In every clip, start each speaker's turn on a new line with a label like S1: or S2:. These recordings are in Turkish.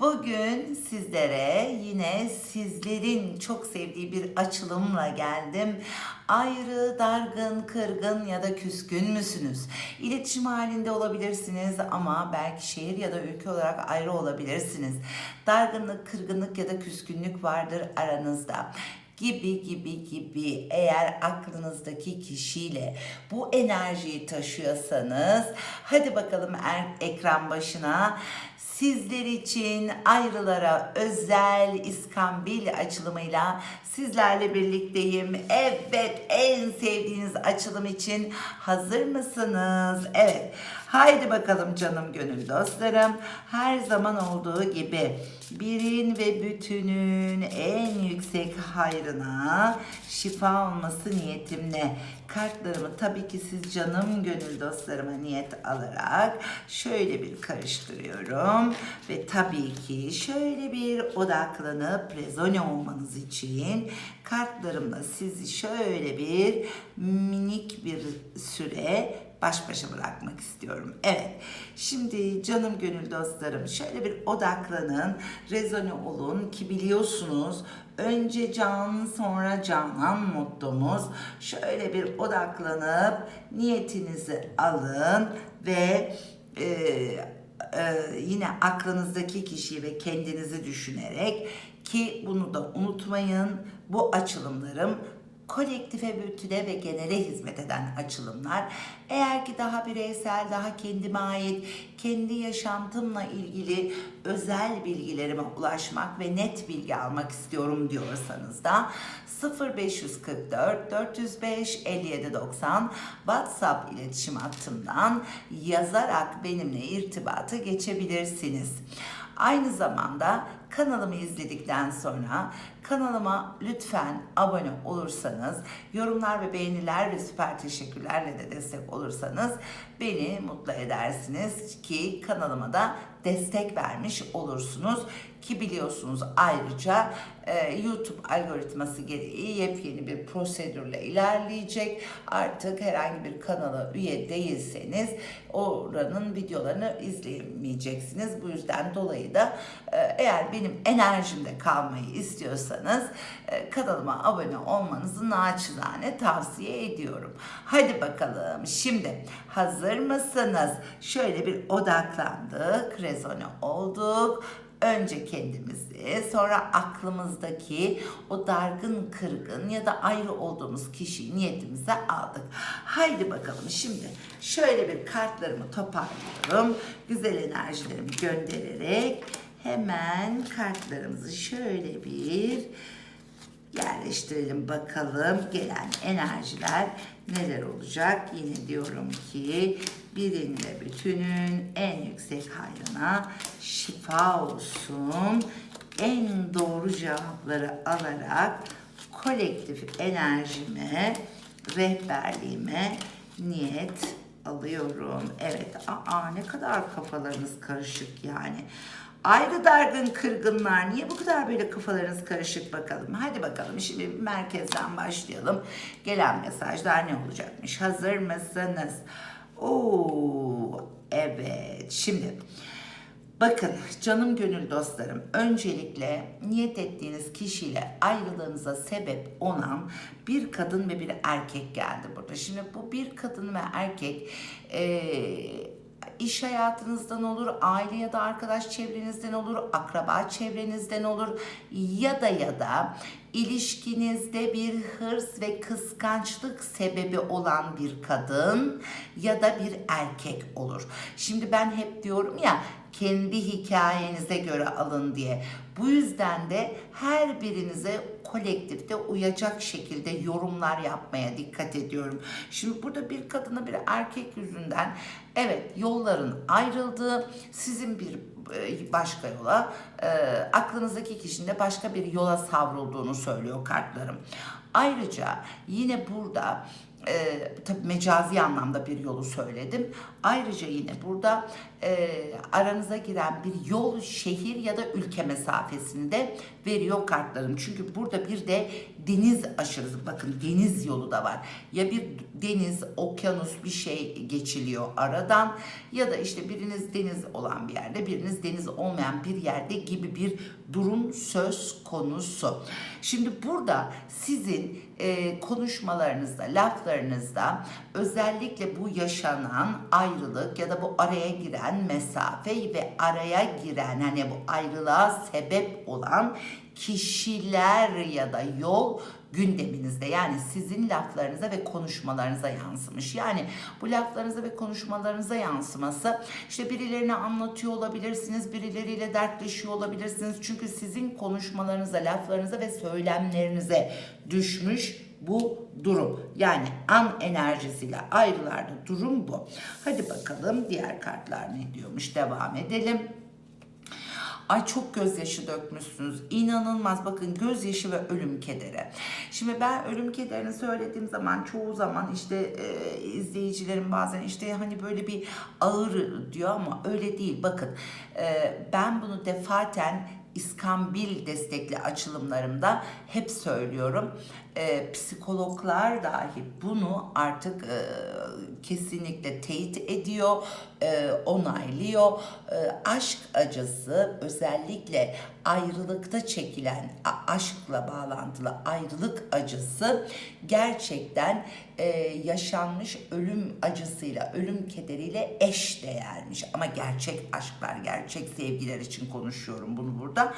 S1: Bugün sizlere yine sizlerin çok sevdiği bir açılımla geldim. Ayrı, dargın, kırgın ya da küskün müsünüz? İletişim halinde olabilirsiniz ama belki şehir ya da ülke olarak ayrı olabilirsiniz. Dargınlık, kırgınlık ya da küskünlük vardır aranızda gibi gibi gibi eğer aklınızdaki kişiyle bu enerjiyi taşıyorsanız hadi bakalım er- ekran başına sizler için ayrılara özel iskambil açılımıyla sizlerle birlikteyim. Evet en sevdiğiniz açılım için hazır mısınız? Evet. Haydi bakalım canım gönül dostlarım. Her zaman olduğu gibi birin ve bütünün en yüksek hayrına şifa olması niyetimle kartlarımı tabii ki siz canım gönül dostlarıma niyet alarak şöyle bir karıştırıyorum ve tabii ki şöyle bir odaklanıp rezone olmanız için kartlarımla sizi şöyle bir minik bir süre baş başa bırakmak istiyorum. Evet. Şimdi canım gönül dostlarım şöyle bir odaklanın, rezone olun ki biliyorsunuz önce can sonra canan mottomuz. Şöyle bir odaklanıp niyetinizi alın ve e, e, yine aklınızdaki kişiyi ve kendinizi düşünerek ki bunu da unutmayın bu açılımlarım kolektife, bütüne ve genele hizmet eden açılımlar. Eğer ki daha bireysel, daha kendime ait, kendi yaşantımla ilgili özel bilgilerime ulaşmak ve net bilgi almak istiyorum diyorsanız da 0544 405 5790 WhatsApp iletişim hattımdan yazarak benimle irtibata geçebilirsiniz. Aynı zamanda kanalımı izledikten sonra kanalıma lütfen abone olursanız, yorumlar ve beğeniler ve süper teşekkürlerle de destek olursanız beni mutlu edersiniz ki kanalıma da destek vermiş olursunuz ki biliyorsunuz ayrıca e, YouTube algoritması gereği yepyeni bir prosedürle ilerleyecek. Artık herhangi bir kanala üye değilseniz oranın videolarını izleyemeyeceksiniz. Bu yüzden dolayı da e, eğer benim enerjimde kalmayı istiyorsanız e, kanalıma abone olmanızı naçizane tavsiye ediyorum. Hadi bakalım şimdi hazır mısınız? Şöyle bir odaklandık, rezone olduk. Önce kendimizi, sonra aklımızdaki o dargın, kırgın ya da ayrı olduğumuz kişiyi niyetimize aldık. Haydi bakalım şimdi şöyle bir kartlarımı toparlıyorum. Güzel enerjilerimi göndererek hemen kartlarımızı şöyle bir yerleştirelim bakalım gelen enerjiler neler olacak. Yine diyorum ki birin ve bütünün en yüksek hayrına şifa olsun. En doğru cevapları alarak kolektif enerjime, rehberliğime niyet alıyorum. Evet, aa ne kadar kafalarınız karışık yani. Ayrı dargın kırgınlar. Niye bu kadar böyle kafalarınız karışık bakalım? Hadi bakalım şimdi merkezden başlayalım. Gelen mesajlar ne olacakmış? Hazır mısınız? Oo, evet. Şimdi Bakın canım gönül dostlarım öncelikle niyet ettiğiniz kişiyle ayrılığınıza sebep olan bir kadın ve bir erkek geldi burada. Şimdi bu bir kadın ve erkek eee iş hayatınızdan olur, aile ya da arkadaş çevrenizden olur, akraba çevrenizden olur ya da ya da ilişkinizde bir hırs ve kıskançlık sebebi olan bir kadın ya da bir erkek olur. Şimdi ben hep diyorum ya kendi hikayenize göre alın diye. Bu yüzden de her birinize kolektifte uyacak şekilde yorumlar yapmaya dikkat ediyorum. Şimdi burada bir kadına bir erkek yüzünden evet yolların ayrıldığı sizin bir e, başka yola e, aklınızdaki kişinin de başka bir yola savrulduğunu söylüyor kartlarım. Ayrıca yine burada e, tabii mecazi anlamda bir yolu söyledim. Ayrıca yine burada e, aranıza giren bir yol, şehir ya da ülke mesafesini de veriyor kartlarım. Çünkü burada bir de deniz aşırı, bakın deniz yolu da var. Ya bir deniz, okyanus bir şey geçiliyor aradan ya da işte biriniz deniz olan bir yerde, biriniz deniz olmayan bir yerde gibi bir durum söz konusu. Şimdi burada sizin e, konuşmalarınızda, laflarınızda özellikle bu yaşanan ayrılık ya da bu araya giren mesafe ve araya giren hani bu ayrılığa sebep olan kişiler ya da yol gündeminizde yani sizin laflarınıza ve konuşmalarınıza yansımış. Yani bu laflarınıza ve konuşmalarınıza yansıması işte birilerine anlatıyor olabilirsiniz, birileriyle dertleşiyor olabilirsiniz. Çünkü sizin konuşmalarınıza, laflarınıza ve söylemlerinize düşmüş bu durum. Yani an enerjisiyle ayrılarda durum bu. Hadi bakalım diğer kartlar ne diyormuş devam edelim. Ay çok gözyaşı dökmüşsünüz. İnanılmaz. Bakın gözyaşı ve ölüm kederi. Şimdi ben ölüm kederini söylediğim zaman çoğu zaman işte e, izleyicilerim bazen işte hani böyle bir ağır diyor ama öyle değil. Bakın e, ben bunu defaten İskambil destekli açılımlarımda hep söylüyorum. E, psikologlar dahi bunu artık e, kesinlikle teyit ediyor, e, onaylıyor. E, aşk acısı özellikle ayrılıkta çekilen aşkla bağlantılı ayrılık acısı gerçekten e, yaşanmış ölüm acısıyla, ölüm kederiyle eş değermiş. Ama gerçek aşklar, gerçek sevgiler için konuşuyorum bunu burada.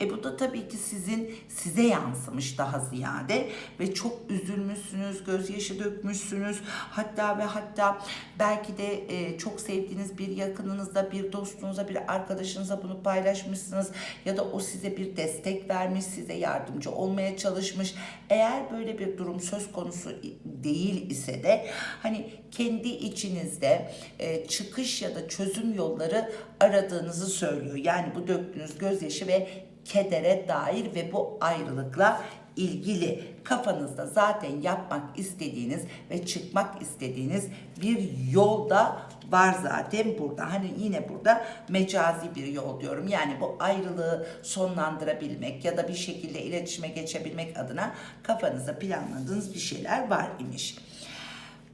S1: E bu da tabii ki sizin size yansımış daha ziyade ve çok üzülmüşsünüz, gözyaşı dökmüşsünüz. Hatta ve hatta belki de e, çok sevdiğiniz bir yakınınızda, bir dostunuza, bir arkadaşınıza bunu paylaşmışsınız ya da o size bir destek vermiş, size yardımcı olmaya çalışmış. Eğer böyle bir durum söz konusu değil ise de hani kendi içinizde e, çıkış ya da çözüm yolları aradığınızı söylüyor. Yani bu döktüğünüz gözyaşı ve kedere dair ve bu ayrılıkla ilgili kafanızda zaten yapmak istediğiniz ve çıkmak istediğiniz bir yolda var zaten burada. Hani yine burada mecazi bir yol diyorum. Yani bu ayrılığı sonlandırabilmek ya da bir şekilde iletişime geçebilmek adına kafanızda planladığınız bir şeyler var imiş.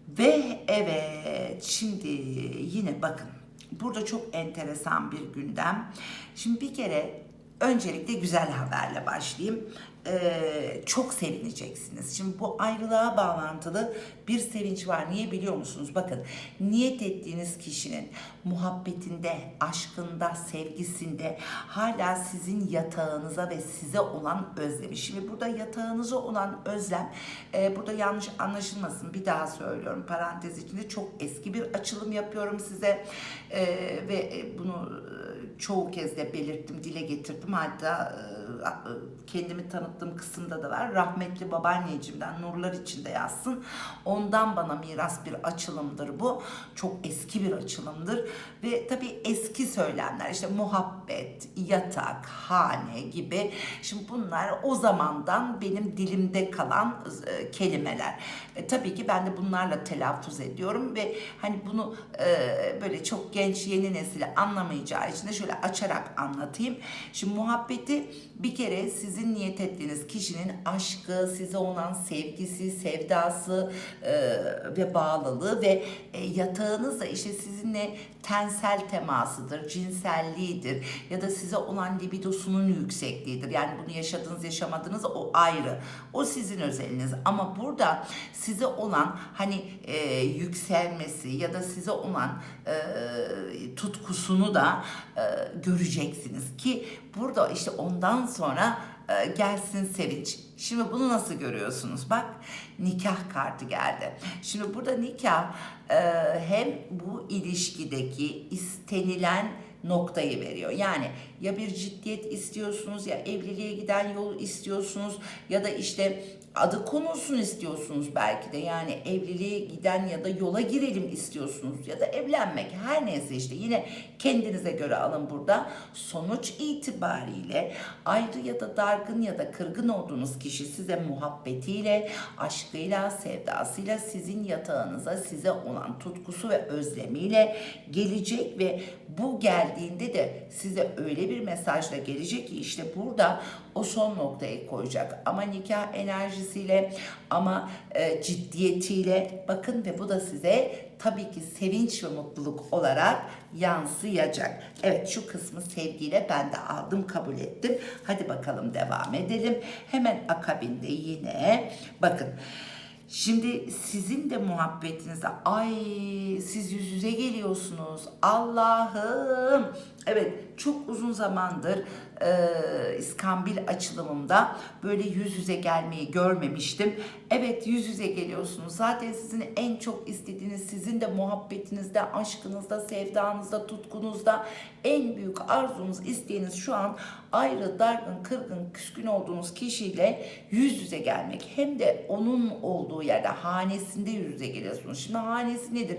S1: Ve evet şimdi yine bakın burada çok enteresan bir gündem. Şimdi bir kere öncelikle güzel haberle başlayayım. Ee, çok sevineceksiniz. Şimdi bu ayrılığa bağlantılı bir sevinç var. Niye biliyor musunuz? Bakın niyet ettiğiniz kişinin muhabbetinde, aşkında, sevgisinde hala sizin yatağınıza ve size olan özlemi. Şimdi burada yatağınıza olan özlem, e, burada yanlış anlaşılmasın bir daha söylüyorum parantez içinde çok eski bir açılım yapıyorum size E, ve e, bunu e, çoğu kez de belirttim, dile getirdim. Hatta e, e, kendimi tanıttığım kısımda da var. Rahmetli babaanneciğimden nurlar içinde yazsın. Ondan bana miras bir açılımdır bu. Çok eski bir açılımdır. Ve tabii eski söylemler işte muhabbet, yatak, hane gibi. Şimdi bunlar o zamandan benim dilimde kalan e, kelimeler. E, tabii ki ben de bunlarla telaffuz ediyorum ve hani bunu e, böyle çok genç yeni nesil anlamayacağı için de şöyle açarak anlatayım. Şimdi muhabbeti bir kere sizin niyet ettiğiniz kişinin aşkı, size olan sevgisi, sevdası e, ve bağlılığı ve e, yatağınız da işte sizinle tensel temasıdır, cinselliğidir ya da size olan libidosunun yüksekliğidir. Yani bunu yaşadınız yaşamadınız o ayrı. O sizin özeliniz ama burada size olan hani e, yükselmesi ya da size olan e, tutkusunu da e, göreceksiniz ki burada işte ondan sonra e, gelsin sevinç. Şimdi bunu nasıl görüyorsunuz? Bak nikah kartı geldi. Şimdi burada nikah e, hem bu ilişkideki istenilen noktayı veriyor. Yani ya bir ciddiyet istiyorsunuz ya evliliğe giden yolu istiyorsunuz ya da işte adı konulsun istiyorsunuz belki de yani evliliğe giden ya da yola girelim istiyorsunuz ya da evlenmek her neyse işte yine kendinize göre alın burada sonuç itibariyle ayrı ya da dargın ya da kırgın olduğunuz kişi size muhabbetiyle aşkıyla sevdasıyla sizin yatağınıza size olan tutkusu ve özlemiyle gelecek ve bu geldiğinde de size öyle bir mesajla gelecek ki işte burada o son noktayı koyacak. Ama nikah enerjisiyle ama e, ciddiyetiyle bakın ve bu da size tabii ki sevinç ve mutluluk olarak yansıyacak. Evet şu kısmı sevgiyle ben de aldım kabul ettim. Hadi bakalım devam edelim. Hemen akabinde yine bakın. Şimdi sizin de muhabbetinizde ay siz yüz yüze geliyorsunuz. Allah'ım. Evet çok uzun zamandır e, İskambil açılımımda böyle yüz yüze gelmeyi görmemiştim. Evet yüz yüze geliyorsunuz. Zaten sizin en çok istediğiniz sizin de muhabbetinizde, aşkınızda, sevdanızda, tutkunuzda en büyük arzunuz, isteğiniz şu an ayrı, dargın, kırgın, küskün olduğunuz kişiyle yüz yüze gelmek. Hem de onun olduğu yerde, hanesinde yüz yüze geliyorsunuz. Şimdi hanesi nedir?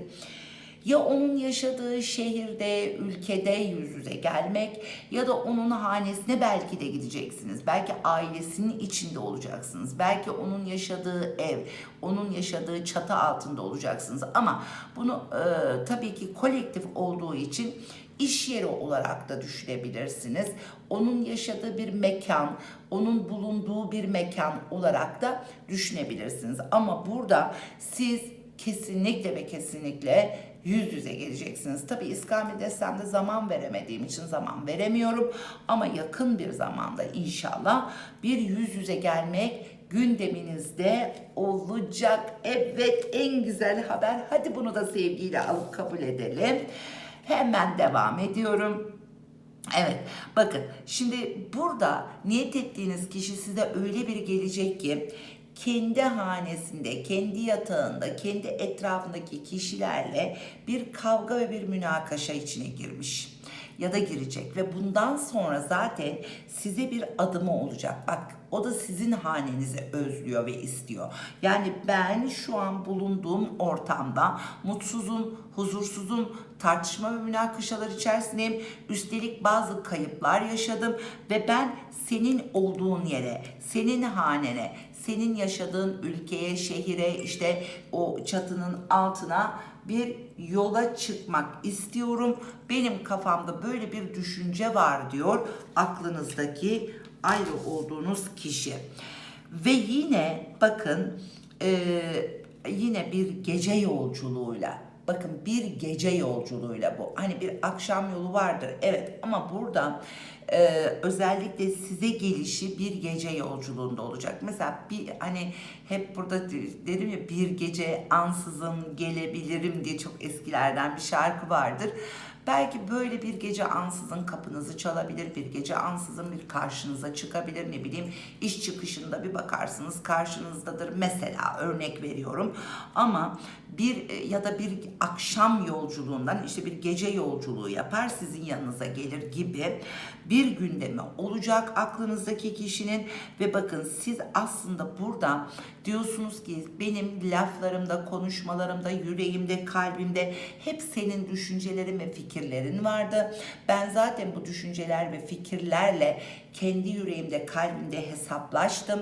S1: Ya onun yaşadığı şehirde, ülkede yüz yüze gelmek ya da onun hanesine belki de gideceksiniz. Belki ailesinin içinde olacaksınız. Belki onun yaşadığı ev, onun yaşadığı çatı altında olacaksınız. Ama bunu e, tabii ki kolektif olduğu için iş yeri olarak da düşünebilirsiniz. Onun yaşadığı bir mekan, onun bulunduğu bir mekan olarak da düşünebilirsiniz. Ama burada siz kesinlikle ve kesinlikle yüz yüze geleceksiniz. Tabii İskambil destemde zaman veremediğim için zaman veremiyorum. Ama yakın bir zamanda inşallah bir yüz yüze gelmek gündeminizde olacak. Evet en güzel haber. Hadi bunu da sevgiyle alıp kabul edelim. Hemen devam ediyorum. Evet bakın şimdi burada niyet ettiğiniz kişi size öyle bir gelecek ki kendi hanesinde, kendi yatağında, kendi etrafındaki kişilerle bir kavga ve bir münakaşa içine girmiş ya da girecek ve bundan sonra zaten size bir adımı olacak. Bak o da sizin hanenizi özlüyor ve istiyor. Yani ben şu an bulunduğum ortamda mutsuzum, huzursuzum, tartışma ve münakaşalar içerisindeyim. Üstelik bazı kayıplar yaşadım ve ben senin olduğun yere, senin hanene, senin yaşadığın ülkeye, şehire, işte o çatının altına bir yola çıkmak istiyorum. Benim kafamda böyle bir düşünce var diyor aklınızdaki ayrı olduğunuz kişi. Ve yine bakın e, yine bir gece yolculuğuyla bakın bir gece yolculuğuyla bu. Hani bir akşam yolu vardır evet ama burada e, özellikle size gelişi bir gece yolculuğunda olacak. Mesela bir hani hep burada dedim ya bir gece ansızın gelebilirim diye çok eskilerden bir şarkı vardır. Belki böyle bir gece ansızın kapınızı çalabilir, bir gece ansızın bir karşınıza çıkabilir ne bileyim iş çıkışında bir bakarsınız karşınızdadır mesela örnek veriyorum ama bir e, ya da bir akşam yolculuğundan işte bir gece yolculuğu yapar sizin yanınıza gelir gibi bir gündemi olacak aklınızdaki kişinin ve bakın siz aslında burada diyorsunuz ki benim laflarımda, konuşmalarımda, yüreğimde, kalbimde hep senin düşüncelerin ve fikirlerin vardı. Ben zaten bu düşünceler ve fikirlerle kendi yüreğimde, kalbimde hesaplaştım.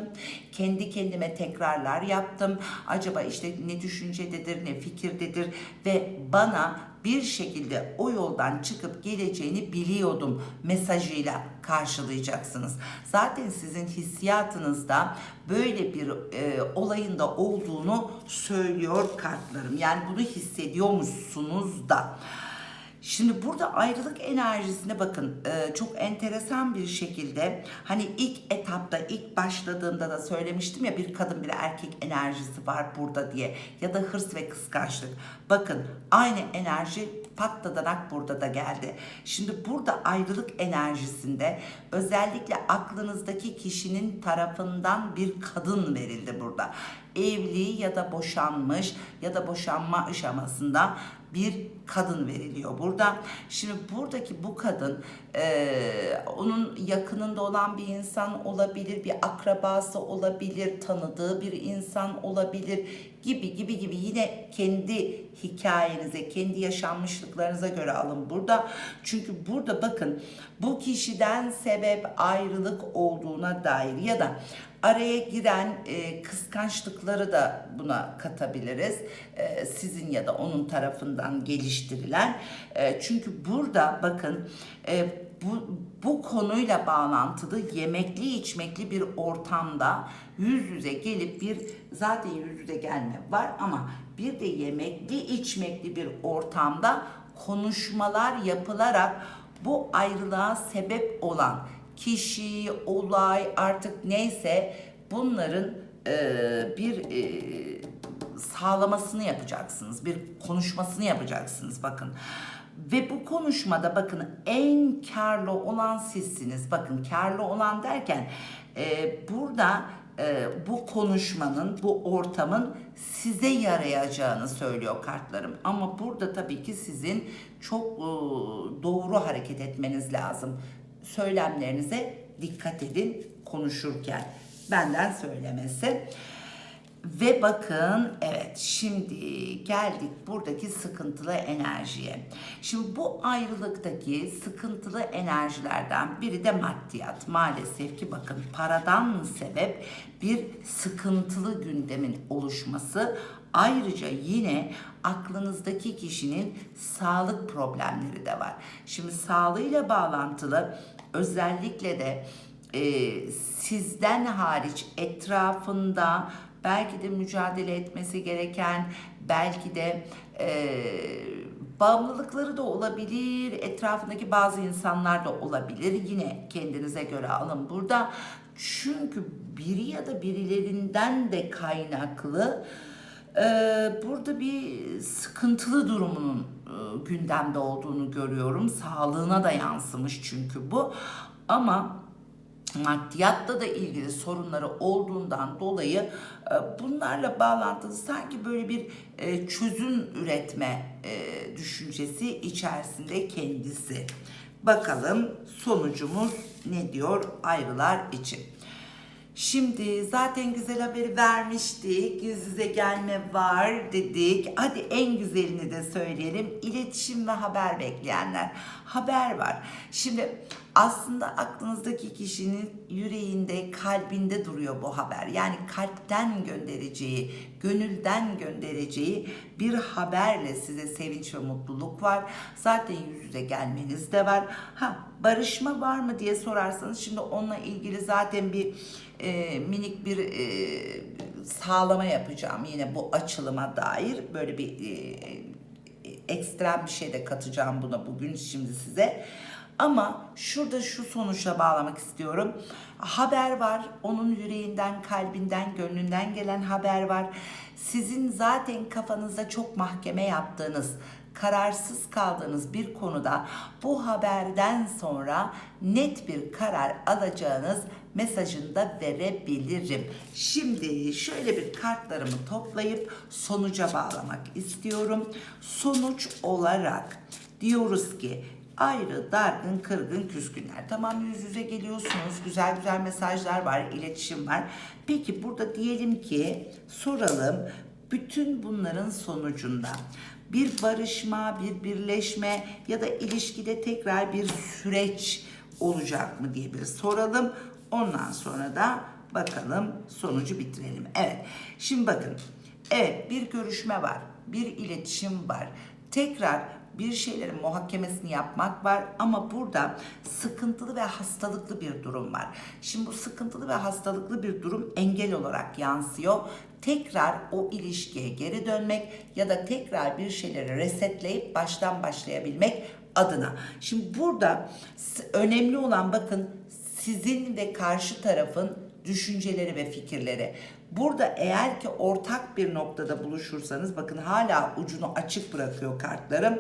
S1: Kendi kendime tekrarlar yaptım. Acaba işte ne düşüncededir, ne fikirdedir ve bana bir şekilde o yoldan çıkıp geleceğini biliyordum mesajıyla karşılayacaksınız. Zaten sizin hissiyatınızda böyle bir e, olayın da olduğunu söylüyor kartlarım. Yani bunu hissediyormuşsunuz da. Şimdi burada ayrılık enerjisine bakın e, çok enteresan bir şekilde hani ilk etapta ilk başladığında da söylemiştim ya bir kadın bir erkek enerjisi var burada diye ya da hırs ve kıskançlık. Bakın aynı enerji patladanak burada da geldi. Şimdi burada ayrılık enerjisinde özellikle aklınızdaki kişinin tarafından bir kadın verildi burada. Evli ya da boşanmış ya da boşanma aşamasında bir kadın veriliyor burada. Şimdi buradaki bu kadın eee, onun yakınında olan bir insan olabilir, bir akrabası olabilir, tanıdığı bir insan olabilir gibi gibi gibi yine kendi hikayenize, kendi yaşanmışlıklarınıza göre alın burada. Çünkü burada bakın bu kişiden sebep ayrılık olduğuna dair ya da araya giren e, kıskançlıkları da buna katabiliriz. E, sizin ya da onun tarafından geliştirilen. E, çünkü burada bakın e, bu, bu konuyla bağlantılı yemekli içmekli bir ortamda yüz yüze gelip bir zaten yüz yüze gelme var ama bir de yemekli içmekli bir ortamda konuşmalar yapılarak bu ayrılığa sebep olan kişi, olay artık neyse bunların eee, bir eee, sağlamasını yapacaksınız. Bir konuşmasını yapacaksınız bakın. Ve bu konuşmada bakın en karlı olan sizsiniz. Bakın karlı olan derken e, burada e, bu konuşmanın, bu ortamın size yarayacağını söylüyor kartlarım. Ama burada tabii ki sizin çok e, doğru hareket etmeniz lazım. Söylemlerinize dikkat edin konuşurken. Benden söylemesi. Ve bakın evet şimdi geldik buradaki sıkıntılı enerjiye. Şimdi bu ayrılıktaki sıkıntılı enerjilerden biri de maddiyat. Maalesef ki bakın paradan sebep bir sıkıntılı gündemin oluşması. Ayrıca yine aklınızdaki kişinin sağlık problemleri de var. Şimdi sağlığıyla bağlantılı özellikle de e, sizden hariç etrafında belki de mücadele etmesi gereken, belki de e, bağımlılıkları da olabilir, etrafındaki bazı insanlar da olabilir. Yine kendinize göre alın burada. Çünkü biri ya da birilerinden de kaynaklı burada bir sıkıntılı durumunun e, gündemde olduğunu görüyorum. Sağlığına da yansımış çünkü bu. Ama maddiyatla da ilgili sorunları olduğundan dolayı e, bunlarla bağlantılı sanki böyle bir e, çözüm üretme düşüncesi içerisinde kendisi. Bakalım sonucumuz ne diyor ayrılar için. Şimdi zaten güzel haberi vermiştik. Yüz yüze gelme var dedik. Hadi en güzelini de söyleyelim. İletişim ve haber bekleyenler. Haber var. Şimdi aslında aklınızdaki kişinin yüreğinde, kalbinde duruyor bu haber. Yani kalpten göndereceği, gönülden göndereceği bir haberle size sevinç ve mutluluk var. Zaten yüz yüze gelmeniz de var. Ha barışma var mı diye sorarsanız şimdi onunla ilgili zaten bir e, minik bir e, sağlama yapacağım yine bu açılıma dair böyle bir e, ekstrem bir şey de katacağım buna bugün şimdi size. Ama şurada şu sonuçla bağlamak istiyorum. Haber var. Onun yüreğinden, kalbinden, gönlünden gelen haber var. Sizin zaten kafanızda çok mahkeme yaptığınız, kararsız kaldığınız bir konuda bu haberden sonra net bir karar alacağınız mesajını da verebilirim. Şimdi şöyle bir kartlarımı toplayıp sonuca bağlamak istiyorum. Sonuç olarak diyoruz ki ayrı, dargın, kırgın, küskünler. Tamam yüz yüze geliyorsunuz. Güzel güzel mesajlar var, iletişim var. Peki burada diyelim ki soralım bütün bunların sonucunda bir barışma, bir birleşme ya da ilişkide tekrar bir süreç olacak mı diye bir soralım. Ondan sonra da bakalım sonucu bitirelim. Evet. Şimdi bakın. Evet bir görüşme var. Bir iletişim var. Tekrar bir şeylerin muhakemesini yapmak var ama burada sıkıntılı ve hastalıklı bir durum var. Şimdi bu sıkıntılı ve hastalıklı bir durum engel olarak yansıyor. Tekrar o ilişkiye geri dönmek ya da tekrar bir şeyleri resetleyip baştan başlayabilmek adına. Şimdi burada önemli olan bakın sizin ve karşı tarafın düşünceleri ve fikirleri. Burada eğer ki ortak bir noktada buluşursanız bakın hala ucunu açık bırakıyor kartlarım.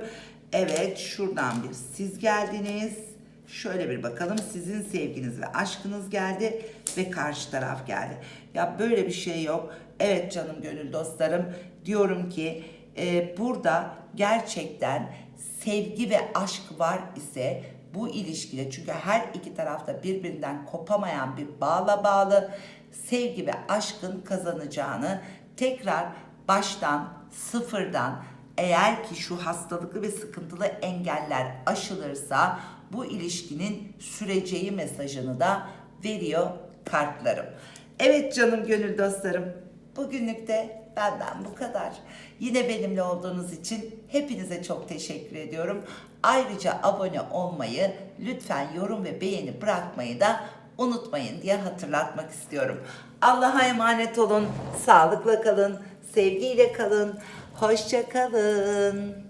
S1: Evet şuradan bir siz geldiniz. Şöyle bir bakalım sizin sevginiz ve aşkınız geldi ve karşı taraf geldi. Ya böyle bir şey yok. Evet canım gönül dostlarım diyorum ki e, burada gerçekten sevgi ve aşk var ise bu ilişkide çünkü her iki tarafta birbirinden kopamayan bir bağla bağlı sevgi ve aşkın kazanacağını tekrar baştan sıfırdan eğer ki şu hastalıklı ve sıkıntılı engeller aşılırsa bu ilişkinin süreceği mesajını da veriyor kartlarım. Evet canım gönül dostlarım bugünlük de benden bu kadar. Yine benimle olduğunuz için hepinize çok teşekkür ediyorum. Ayrıca abone olmayı, lütfen yorum ve beğeni bırakmayı da unutmayın diye hatırlatmak istiyorum. Allah'a emanet olun, sağlıkla kalın, sevgiyle kalın, hoşça kalın.